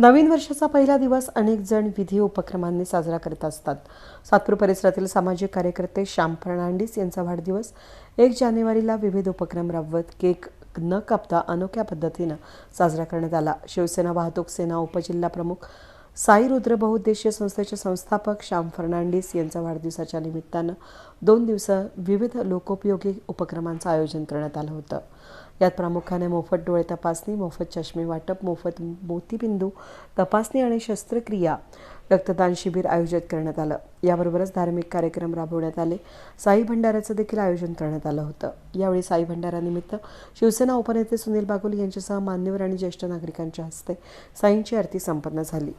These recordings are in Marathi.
नवीन वर्षाचा पहिला दिवस अनेक जण विधी उपक्रमांनी साजरा करत असतात. सातपूर परिसरातील सामाजिक कार्यकर्ते श्याम फर्नांडिस यांचा वाढदिवस एक जानेवारीला विविध उपक्रम राबवत केक न कापता अनोख्या पद्धतीनं साजरा करण्यात आला. शिवसेना वाहतूक सेना उपजिल्हा प्रमुख साई रुद्र बहुउद्देशीय संस्थेचे संस्थापक श्याम फर्नांडिस यांच्या वाढदिवसाच्या निमित्तानं दोन दिवस विविध लोकोपयोगी उपक्रमांचं आयोजन करण्यात आलं होतं. यात प्रामुख्याने मोफत डोळे तपासणी मोफत चष्मे वाटप मोफत मोतीबिंदू तपासणी आणि शस्त्रक्रिया रक्तदान शिबिर आयोजित करण्यात आलं. याबरोबरच धार्मिक कार्यक्रम राबवण्यात आले. साई भंडाऱ्याचं देखील आयोजन करण्यात आलं होतं. यावेळी साई भंडाऱ्यानिमित्त शिवसेना उपनेते सुनील बागुल यांच्यासह मान्यवर आणि ज्येष्ठ नागरिकांच्या हस्ते साईंची आरती संपन्न झाली.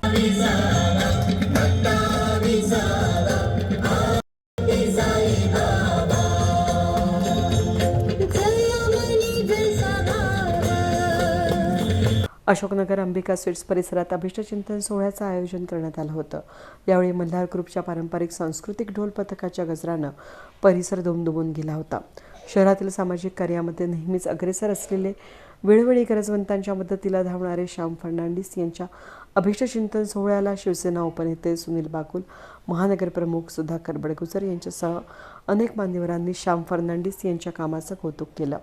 अशोकनगर अंबिका स्वीट्स परिसरात अभिष्टचिंतन सोहळ्याचं आयोजन करण्यात आलं होतं. यावेळी मल्हार ग्रुपच्या पारंपरिक सांस्कृतिक ढोल पथकाच्या गजरानं परिसर दुमदुमून गेला होता. शहरातील सामाजिक कार्यामध्ये नेहमीच अग्रेसर असलेले वेळोवेळी गरजवंतांच्या मदतीला धावणारे श्याम फर्नांडिस यांच्या अभिष्टचिंतन सोहळ्याला शिवसेना उपनेते सुनील बाकुल महानगर प्रमुख सुधाकर बडगुजर यांच्यासह अनेक मान्यवरांनी श्याम फर्नांडिस यांच्या कामाचं कौतुक केलं.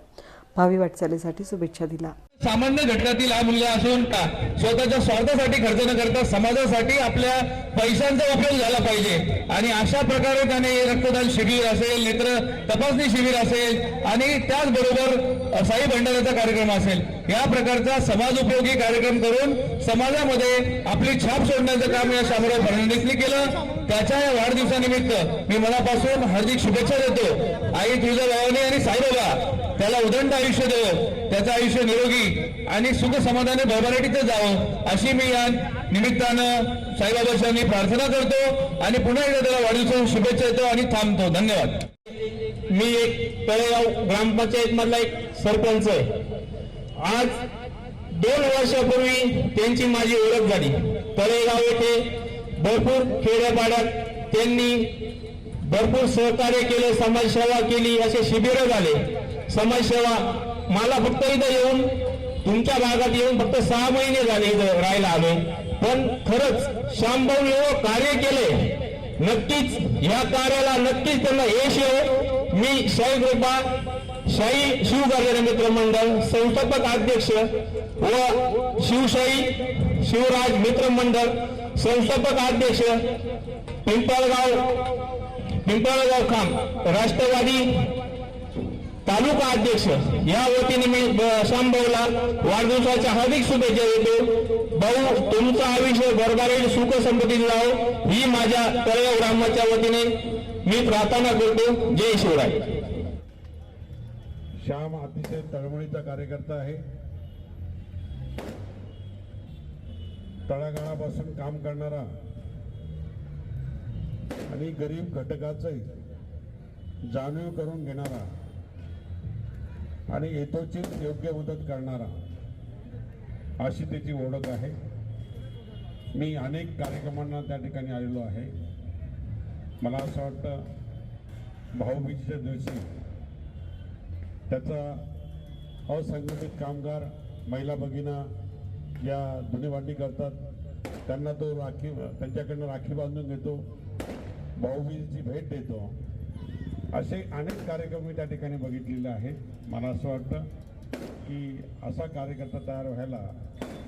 भावी वाटचालीसाठी शुभेच्छा दिला सामान्य घटकातील हा मुलगा असून का? स्वतःच्या स्वार्थासाठी खर्च न करता समाजासाठी आपल्या पैशांचा उपयोग झाला पाहिजे. आणि अशा प्रकारे त्याने रक्तदान शिबिर असेल नेत्र तपासणी शिबिर असेल आणि त्याचबरोबर साई भंडाराचा कार्यक्रम असेल या प्रकारचा समाज उपयोगी कार्यक्रम करून समाजामध्ये आपली छाप सोडण्याचं काम या शामराव फडणवीसनी केलं. त्याच्या या वाढदिवसानिमित्त मी मनापासून हार्दिक शुभेच्छा देतो. आई तुझ्या भावाने आणि साईबाबा त्याला उदंड आयुष्य देव. त्याचं आयुष्य निरोगी आणि सुख समाधाने भरभराटीचं जावं. अशी मी या निमित्तानं साईबाबाच्या प्रार्थना करतो आणि पुन्हा एकदा त्याला वाढदिवसाच्या शुभेच्छा देतो आणि थांबतो. धन्यवाद. मी एक तळेगाव ग्रामपंचायत मधला एक सरपंच आहे. आज दोन वर्षापूर्वी त्यांची माझी ओळख झाली. तळेगाव येथे भरपूर खेड्यापाड्यात त्यांनी भरपूर सहकार्य केले समाजसेवा केली असे शिबिरं झाले. समाजसेवा मला फक्त इथं येऊन तुमच्या भागात येऊन फक्त सहा महिने झाले इथं राहायला आले पण खरंच श्यामभाऊ एवढं हो कार्य केले. नक्कीच या कार्याला नक्कीच त्यांना यश येऊ मी शाही कृपा शाही शिवकार्य मित्र मंडळ संस्थापक अध्यक्ष व शिवशाही शिवराज मित्र मंडळ संस्थापक अध्यक्ष पिंपळगाव पिंपळगाव खांब राष्ट्रवादी तालुका अध्यक्ष या वतीने मी ब- शामभाऊला वाढदिवसाच्या हार्दिक शुभेच्छा देतो. भाऊ तुमचं आयुष्य भरभराट सुख संपत्ती लावो. ही माझ्या तळेगाव ग्रामाच्या वतीने मी प्रार्थना करतो. जय शिवराय. श्याम अतिशय तळमळीचा कार्यकर्ता आहे. तळागाळापासून काम करणारा आणि गरीब घटकाचं जाणीव करून घेणारा आणि यथोचित योग्य मदत करणारा अशी त्याची ओळख आहे. मी अनेक कार्यक्रमांना त्या ठिकाणी आलेलो आहे. मला असं वाटतं भाऊबीजेच्या दिवशी त्याचा असंघटित कामगार महिला भगिना या धुणीवाटी करतात. त्यांना तो राखी त्यांच्याकडनं राखी बांधून घेतो. भाऊबीजेची भेट देतो. असे अनेक कार्यक्रम मी त्या ठिकाणी बघितलेले आहेत. मला असं वाटतं की असा कार्यकर्ता तयार व्हायला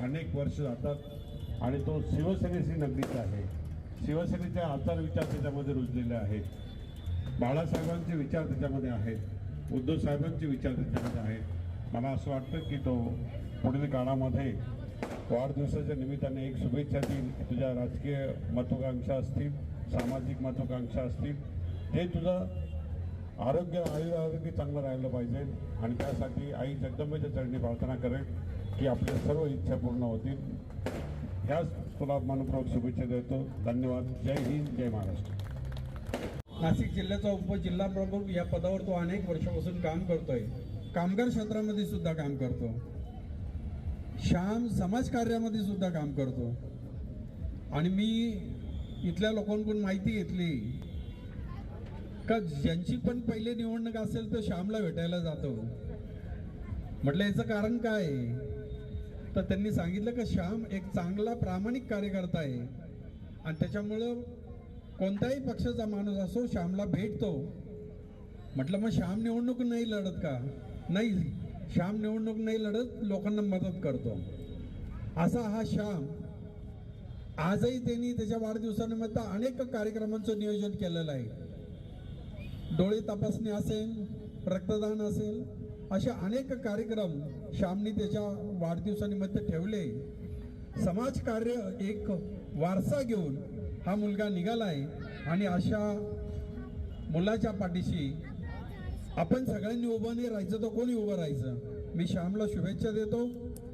अनेक वर्ष जातात आणि तो शिवसेनेशी नगदीचा आहे. शिवसेनेचे आचार विचार त्याच्यामध्ये रुजलेले आहेत. बाळासाहेबांचे विचार त्याच्यामध्ये आहेत. उद्धव साहेबांचे विचार त्याच्यामध्ये आहेत. मला असं वाटतं की तो पुढील काळामध्ये वाढदिवसाच्या निमित्ताने एक शुभेच्छा देईल. तुझ्या राजकीय महत्वाकांक्षा असतील सामाजिक महत्वाकांक्षा असतील ते तुझं आरोग्य आयुर्आरोग्य चांगलं राहिलं पाहिजे. आणि त्यासाठी आई जगदंबेच्या चरणी प्रार्थना करेल की आपल्या सर्व इच्छा पूर्ण होतील. ह्याच तुला मनपूर्वक शुभेच्छा देतो. धन्यवाद. जय हिंद जय महाराष्ट्र. नाशिक जिल्ह्याचा उपजिल्हा प्रमुख या पदावर तो अनेक वर्षापासून काम करतोय. कामगार क्षेत्रामध्ये सुद्धा काम करतो. श्याम समाजकार्यामध्ये सुद्धा काम करतो. आणि मी इथल्या लोकांकडून माहिती घेतली का ज्यांची पण पहिले निवडणूक असेल तर श्यामला भेटायला जातो. म्हटलं याचं कारण काय? आहे? तर त्यांनी सांगितलं का श्याम एक चांगला प्रामाणिक कार्यकर्ता आहे. आणि त्याच्यामुळं कोणताही पक्षाचा माणूस असो श्यामला भेटतो. म्हटलं मग श्याम निवडणूक नाही लढत का? नाही श्याम निवडणूक नाही लढत लोकांना मदत करतो. असा हा श्याम. आजही त्यांनी त्याच्या वाढदिवसानिमित्त अनेक कार्यक्रमांचं नियोजन केलेलं आहे. डोळे तपासणी असेल रक्तदान असेल असे अनेक कार्यक्रम श्यामनी त्याच्या वाढदिवसानिमित्त ठेवले. समाजकार्य एक वारसा घेऊन हा मुलगा निघालाय आणि अशा मुलाच्या पाठीशी आपण सगळ्यांनी उभं नाही राहायचं तर कोणी उभं राहायचं? मी श्यामला शुभेच्छा देतो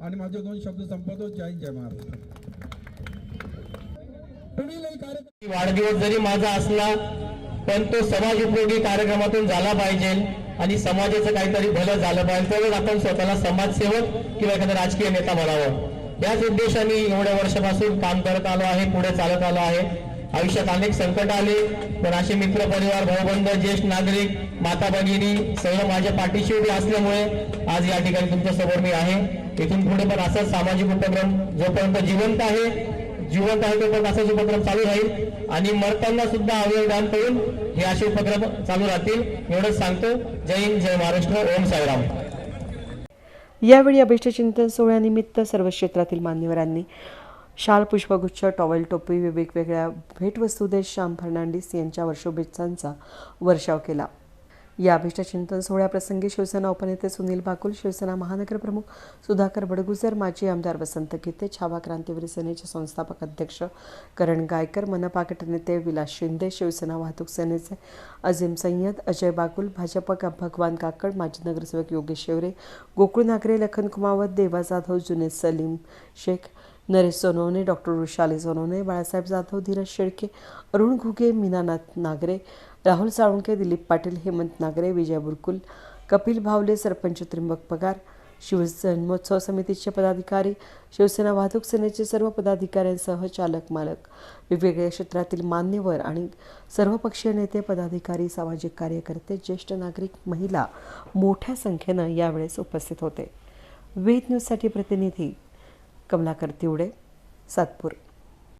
आणि माझे दोन शब्द संपवतो. जय जय महाराष्ट्र. कार्यक्रम वाढदिवस जरी माझा असला पण तो समाज उपयोगी कार्यक्रमातून झाला पाहिजे आणि समाजाचं काहीतरी भलं झालं पाहिजे. तरच आपण स्वतःला समाजसेवक किंवा एखादा राजकीय नेता म्हणावं. याच उद्देशाने एवढ्या वर्षापासून काम करत आलो आहे पुढे चालत आलो आहे. आयुष्यात अनेक संकट आले पण असे मित्र परिवार भाऊबंध ज्येष्ठ नागरिक माता भगिनी सगळं माझ्या पाठीशी उभी असल्यामुळे आज या ठिकाणी तुमच्यासमोर मी आहे. इथून पुढे पण असाच सामाजिक उपक्रम जोपर्यंत जिवंत आहे जिवंत आहे तोपर्यंत असाच उपक्रम चालू राहील. आणि मरताना सुद्धा अवयव दान करून हे असे उपक्रम चालू राहतील. एवढंच सांगतो. जय हिंद जय महाराष्ट्र. ओम साईराम. यावेळी अभिष्टचिंतन सोहळ्यानिमित्त सर्व क्षेत्रातील मान्यवरांनी शाल पुष्पगुच्छ टॉवेल टोपी वेगवेगळ्या भेटवस्तू देश श्याम फर्नांडिस यांच्या वर्षोभेच्छांचा वर्षाव केला. या अभिष्टचिंतन सोहळ्याप्रसंगी शिवसेना उपनेते सुनील बाकुल शिवसेना महानगर प्रमुख सुधाकर बडगुजर माजी आमदार वसंत गीते छावा क्रांतीवीर सेनेचे संस्थापक अध्यक्ष करण गायकर मनपा गटनेते विलास शिंदे शिवसेना वाहतूक सेनेचे अजिम सय्यद अजय बाकुल भाजप का भगवान काकड माजी नगरसेवक योगेश शेवरे गोकुळ नागरे लखन कुमावत देवा जाधव जुनेद सलीम शेख नरेश सोनवणे डॉक्टर वृषाली सोनवणे बाळासाहेब जाधव धीरज शेळके अरुण घुगे मीनानाथ नागरे राहुल साळुंके दिलीप पाटील हेमंत नागरे विजय बुरकुल कपिल भावले सरपंच त्रिंबक पगार शिवजन्मोत्सव समितीचे पदाधिकारी शिवसेना वाहतूक सेनेचे सर्व पदाधिकाऱ्यांसह चालक मालक. वेगवेगळ्या क्षेत्रातील मान्यवर आणि सर्वपक्षीय नेते पदाधिकारी सामाजिक कार्यकर्ते ज्येष्ठ नागरिक महिला मोठ्या संख्येनं यावेळेस उपस्थित होते. वेद न्यूजसाठी प्रतिनिधी कमलाकर तिवडे सातपूर.